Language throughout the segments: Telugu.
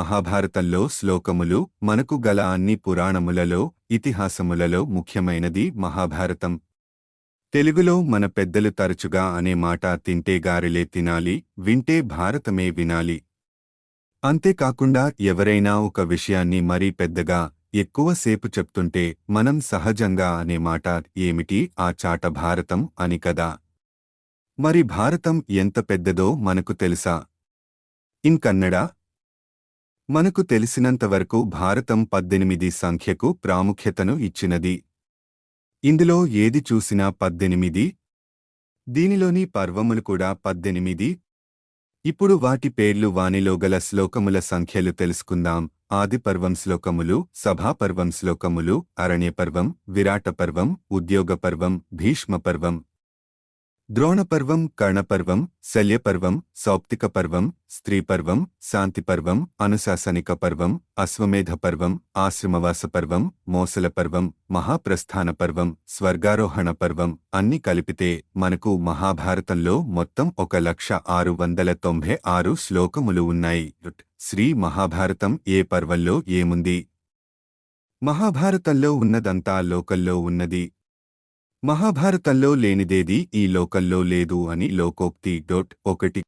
మహాభారతంలో శ్లోకములు మనకు గల అన్ని పురాణములలో ఇతిహాసములలో ముఖ్యమైనది మహాభారతం. తెలుగులో మన పెద్దలు తరచుగా అనే మాట తింటే గారెలే తినాలి వింటే భారతమే వినాలి. అంతేకాకుండా ఎవరైనా ఒక విషయాన్ని మరీ పెద్దగా ఎక్కువసేపు చెప్తుంటే మనం సహజంగా అనే మాట ఏమిటి? ఆ చాట భారతం అని కదా. మరి భారతం ఎంత పెద్దదో మనకు తెలుసా? ఇన్ కన్నడ మనకు తెలిసినంతవరకు భారతం పద్దెనిమిది సంఖ్యకు ప్రాముఖ్యతను ఇచ్చినది. ఇందులో ఏది చూసినా పద్దెనిమిది. దీనిలోని పర్వములు కూడా పద్దెనిమిది. ఇప్పుడు వాటి పేర్లు వానిలో గల శ్లోకముల సంఖ్యలు తెలుసుకుందాం. ఆదిపర్వం శ్లోకములు సభాపర్వం శ్లోకములు అరణ్యపర్వం విరాటపర్వం ఉద్యోగపర్వం భీష్మపర్వం. ద్రోణపర్వం కర్ణపర్వం శల్యపర్వం సౌప్తిక పర్వం స్త్రీపర్వం శాంతిపర్వం అనుశాసనిక పర్వం అశ్వమేధపర్వం పర్వం మహాప్రస్థాన పర్వం స్వర్గారోహణ పర్వం అన్ని కలిపితే మనకు మహాభారతంలో మొత్తం ఒక లక్ష ఆరు వందల తొంభై ఆరు శ్లోకములు ఉన్నాయి. శ్రీ మహాభారతం ఏ పర్వంలో ఏముంది? మహాభారతంలో ఉన్నదంతా లోకల్లో ఉన్నది. మహాభారతంలో లేనిదేది ఈ లోకంలో లేదు అని లోకోక్తి డొట్ ఒకటి.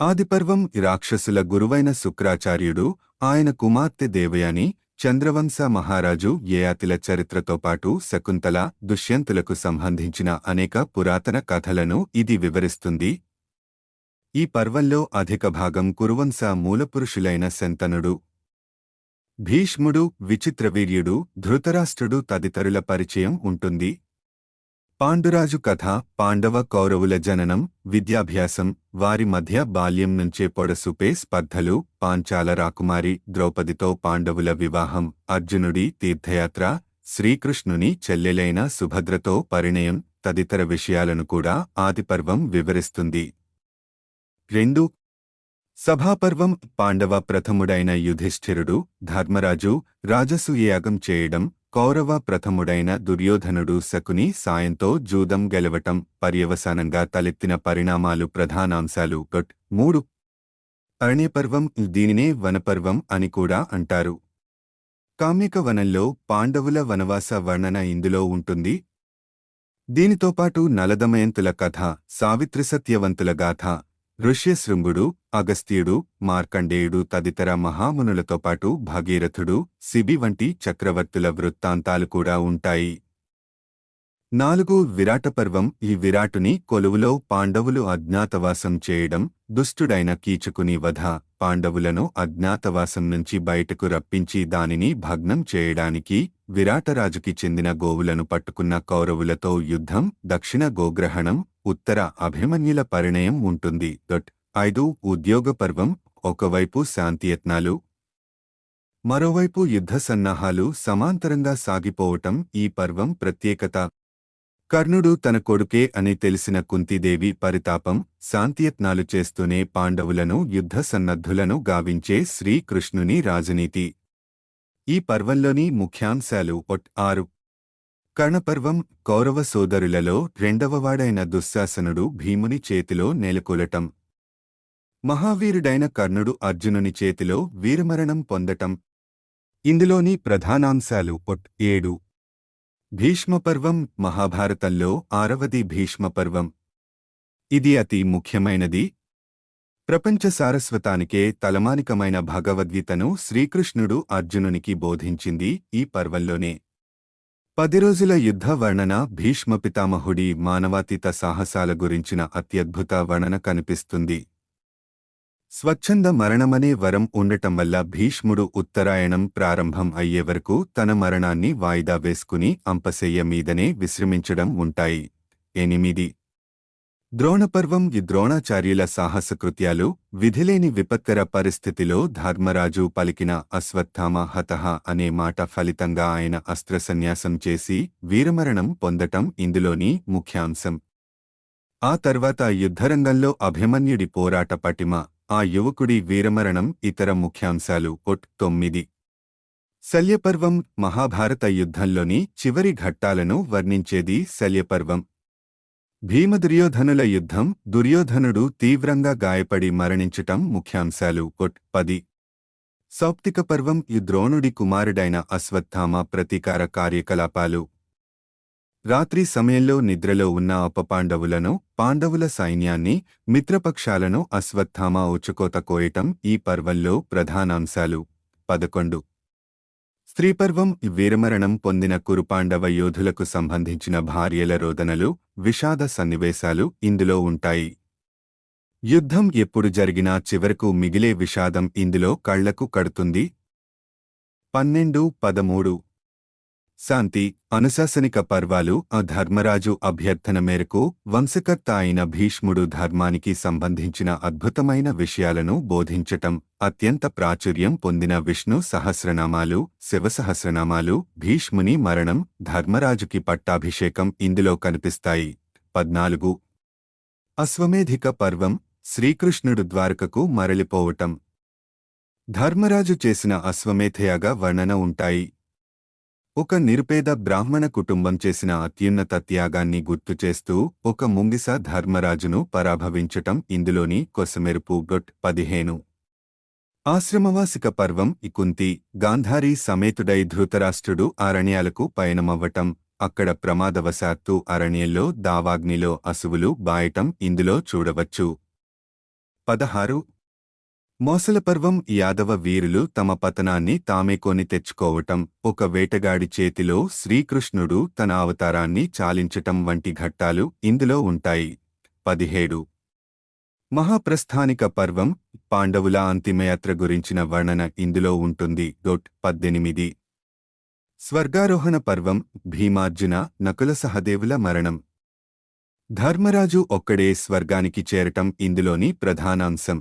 ఆదిపర్వం రాక్షసుల గురువైన శుక్రాచార్యుడు ఆయన కుమార్తె దేవయాని చంద్రవంశ మహారాజు యయాతిల చరిత్రతో పాటు శకుంతల దుష్యంతులకు సంబంధించిన అనేక పురాతన కథలను ఇది వివరిస్తుంది. ఈ పర్వంలో అధిక భాగం కురువంశ మూలపురుషులైన శంతనుడు. భీష్ముడు విచిత్రవీర్యుడు ధృతరాష్ట్రుడు తదితరుల పరిచయం ఉంటుంది. పాండురాజు కథ పాండవ కౌరవుల జననం విద్యాభ్యాసం వారి మధ్య బాల్యం నుంచే పొడసుపే స్పర్ధలు పాంచాల రాకుమారి ద్రౌపదితో పాండవుల వివాహం అర్జునుడి తీర్థయాత్ర శ్రీకృష్ణుని చెల్లెలైన సుభద్రతో పరిణయం తదితర విషయాలను కూడా ఆదిపర్వం వివరిస్తుంది. రెండు. సభాపర్వం పాండవ ప్రథముడైన యుధిష్ఠిరుడు ధర్మరాజు రాజసూయాగం చేయడం కౌరవ ప్రథముడైన దుర్యోధనుడు శకుని సాయంతో జూదం గెలవటం పర్యవసానంగా తలెత్తిన పరిణామాలు ప్రధానాంశాలు. గట్. మూడు. అరణ్యపర్వం దీనినే వనపర్వం అని కూడా అంటారు. కామ్యక వనంలో పాండవుల వనవాస వర్ణన ఇందులో ఉంటుంది. దీనితో పాటు నలదమయంతుల కథ సావిత్రిసత్యవంతుల గాథ ఋష్యశృంగుడు అగస్త్యుడు మార్కండేయుడు తదితర మహామునులతో పాటు భగీరథుడు శిబి వంటి చక్రవర్తుల వృత్తాంతాలు కూడా ఉంటాయి. నాలుగు విరాటపర్వం ఈ విరాటుని కొలువులో పాండవులు అజ్ఞాతవాసం చేయడం దుష్టుడైన కీచకుని వధ పాండవులను అజ్ఞాతవాసం నుంచి బయటకు రప్పించి దానిని భగ్నం చేయడానికి విరాటరాజుకి చెందిన గోవులను పట్టుకున్న కౌరవులతో యుద్ధం దక్షిణ గోగ్రహణం ఉత్తర అభిమన్యుల పరిణయం ఉంటుంది. దట్ ఐదు ఉద్యోగ పర్వం ఒకవైపు శాంతియత్నాలు మరోవైపు యుద్ధ సన్నాహాలు సమాంతరంగా సాగిపోవటం ఈ పర్వం ప్రత్యేకత. కర్ణుడు తన కొడుకే అని తెలిసిన కుంతిదేవి పరితాపం శాంతియత్నాలు చేస్తూనే పాండవులను యుద్ధ సన్నద్ధులను గావించే శ్రీకృష్ణుని రాజనీతి. ఈ పర్వంలోని ముఖ్యాంశాలు ఒట్ ఆరు. కర్ణపర్వం కౌరవ సోదరులలో రెండవవాడైన దుశ్శాసనుడు భీముని చేతిలో నెలకొలటం. మహావీరుడైన కర్ణుడు అర్జునుని చేతిలో వీరమరణం పొందటం. ఇందులోని ప్రధానాంశాలు ఒట్ ఏడు. భీష్మపర్వం మహాభారతంలో ఆరవది భీష్మపర్వం. ఇది అతి ముఖ్యమైనది. ప్రపంచ సారస్వతానికే తలమానికమైన భగవద్గీతను శ్రీకృష్ణుడు అర్జునునికి బోధించింది ఈ పర్వంలోనే. పది రోజుల యుద్ధ వర్ణన భీష్మ పితామహుడి మానవాతీత సాహసాల గురించిన అత్యద్భుత వర్ణన కనిపిస్తుంది. స్వచ్ఛంద మరణమనే వరం ఉండటం వల్ల భీష్ముడు ఉత్తరాయణం ప్రారంభం అయ్యే వరకు తన మరణాన్ని వాయిదా వేసుకుని అంపశయ్య మీదనే విశ్రమించడం ఉంటాయి. ఎనిమిది ద్రోణపర్వం ఈ ద్రోణాచార్యుల సాహసకృత్యాలు విధిలేని విపత్కర పరిస్థితిలో ధర్మరాజు పలికిన అశ్వత్థామ హతహ అనే మాట ఫలితంగా ఆయన అస్త్రసన్యాసం చేసి వీరమరణం పొందటం ఇందులోని ముఖ్యాంశం. ఆ తర్వాత యుద్ధరంగంలో అభిమన్యుడి పోరాట పటిమ ఆ యువకుడి వీరమరణం ఇతర ముఖ్యాంశాలు. ఒట్ తొమ్మిది. శల్యపర్వం మహాభారత యుద్ధంలోని చివరి ఘట్టాలను వర్ణించేది శల్యపర్వం. భీమదుర్యోధనుల యుద్ధం దుర్యోధనుడు తీవ్రంగా గాయపడి మరణించటం ముఖ్యాంశాలు. కొట్ పది. సౌప్తిక పర్వం ఈ ద్రోణుడి కుమారుడైన అశ్వత్థామ ప్రతీకార కార్యకలాపాలు. రాత్రి సమయంలో నిద్రలో ఉన్న అపపాండవులను పాండవుల సైన్యాన్ని మిత్రపక్షాలను అశ్వత్థామ ఉచుకోత కోయటం ఈ పర్వంలో ప్రధానాంశాలు. పదకొండు. స్త్రీపర్వం వీరమరణం పొందిన కురుపాండవ యోధులకు సంబంధించిన భార్యల రోదనలు విషాద సన్నివేశాలు ఇందులో ఉంటాయి. యుద్ధం ఎప్పుడు జరిగినా చివరకు మిగిలే విషాదం ఇందులో కళ్ళకు కడుతుంది. పన్నెండు పదమూడు శాంతి అనుశాసనిక పర్వాలు ఆ ధర్మరాజు అభ్యర్థన మేరకు వంశకర్త అయిన భీష్ముడు ధర్మానికి సంబంధించిన అద్భుతమైన విషయాలను బోధించటం అత్యంత ప్రాచుర్యం పొందిన విష్ణు సహస్రనామాలు శివసహస్రనామాలు భీష్ముని మరణం ధర్మరాజుకి పట్టాభిషేకం ఇందులో కనిపిస్తాయి. పద్నాలుగు. అశ్వమేధిక పర్వం శ్రీకృష్ణుడు ద్వారకకు మరలిపోవటం. ధర్మరాజు చేసిన అశ్వమేధయాగా వర్ణన ఉంటాయి. ఒక నిరుపేద బ్రాహ్మణ కుటుంబం చేసిన అత్యున్నత త్యాగాన్ని గుర్తుచేస్తూ ఒక ముంగిస ధర్మరాజును పరాభవించటం ఇందులోని కొసమెరుపు గొట్ పదిహేను. ఆశ్రమవాసిక పర్వం ఇకుంతి గాంధారీ సమేతుడై ధృతరాష్ట్రుడు అరణ్యాలకు పయనమవ్వటం అక్కడ ప్రమాదవశాత్తు అరణ్యంలో దావాగ్నిలో అసువులు బాయటం ఇందులో చూడవచ్చు. పదహారు. మోసల పర్వం యాదవ వీరులు తమ పతనాన్ని తామే కొని తెచ్చుకోవటం ఒక వేటగాడి చేతిలో శ్రీకృష్ణుడు తన అవతారాన్ని చాలించటం వంటి ఘట్టాలు ఇందులో ఉంటాయి. పదిహేడు. మహాప్రస్థానిక పర్వం పాండవుల అంతిమయాత్ర గురించిన వర్ణన ఇందులో ఉంటుంది. డొట్ పద్దెనిమిది. స్వర్గారోహణ పర్వం భీమార్జున నకుల సహదేవుల మరణం. ధర్మరాజు ఒక్కడే స్వర్గానికి చేరటం ఇందులోని ప్రధానాంశం.